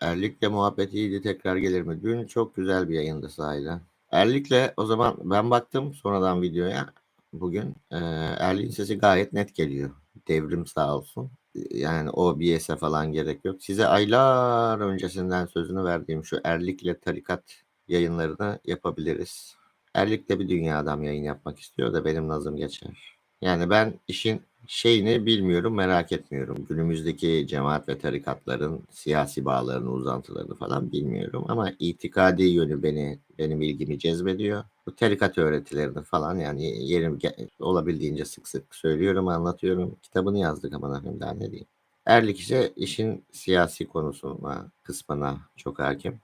Erlik'le muhabbet iyiydi tekrar gelir mi? Dün çok güzel bir yayındı sahiden. Erlik'le o zaman ben baktım sonradan videoya bugün. Ee, Erlik'in sesi gayet net geliyor. Devrim sağ olsun. Yani o BS'e falan gerek yok. Size aylar öncesinden sözünü verdiğim şu Erlik'le tarikat yayınlarını yapabiliriz. Erlik'le bir dünya adam yayın yapmak istiyor da benim nazım geçer. Yani ben işin şeyini bilmiyorum, merak etmiyorum. Günümüzdeki cemaat ve tarikatların siyasi bağlarını, uzantılarını falan bilmiyorum. Ama itikadi yönü beni, benim ilgimi cezbediyor. Bu tarikat öğretilerini falan yani yerim olabildiğince sık sık söylüyorum, anlatıyorum. Kitabını yazdık ama efendim daha ne diyeyim. Erlik ise işin siyasi konusuna, kısmına çok hakim.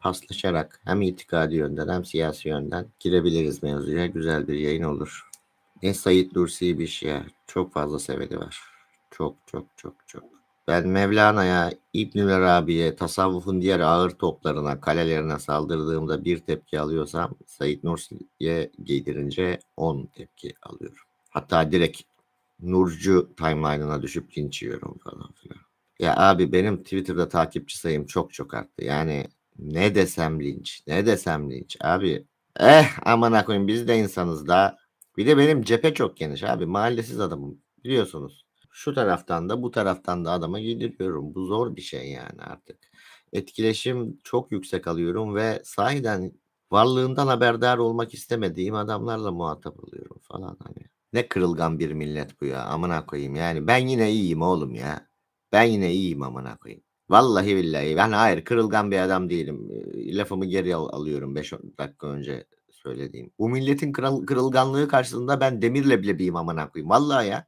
Paslaşarak hem itikadi yönden hem siyasi yönden girebiliriz mevzuya. Güzel bir yayın olur. Ne Said Nursi'ymiş ya. Çok fazla seveni var. Çok çok çok çok. Ben Mevlana'ya, İbnül Arabi'ye, tasavvufun diğer ağır toplarına, kalelerine saldırdığımda bir tepki alıyorsam Said Nursi'ye giydirince 10 tepki alıyorum. Hatta direkt Nurcu timeline'ına düşüp linç yiyorum falan filan. Ya abi benim Twitter'da takipçi sayım çok çok arttı. Yani ne desem linç, ne desem linç. Abi eh aman koyayım biz de insanız da. Bir de benim cephe çok geniş abi. Mahallesiz adamım biliyorsunuz. Şu taraftan da bu taraftan da adama giydiriyorum. Bu zor bir şey yani artık. Etkileşim çok yüksek alıyorum ve sahiden varlığından haberdar olmak istemediğim adamlarla muhatap oluyorum falan hani. Ne kırılgan bir millet bu ya amına koyayım yani ben yine iyiyim oğlum ya. Ben yine iyiyim amına koyayım. Vallahi billahi ben hayır kırılgan bir adam değilim. Ee, Lafımı geri al- alıyorum 5 dakika önce söylediğim. Bu milletin kral- kırılganlığı karşısında ben demir leblebiyim amına koyayım. Vallahi ya.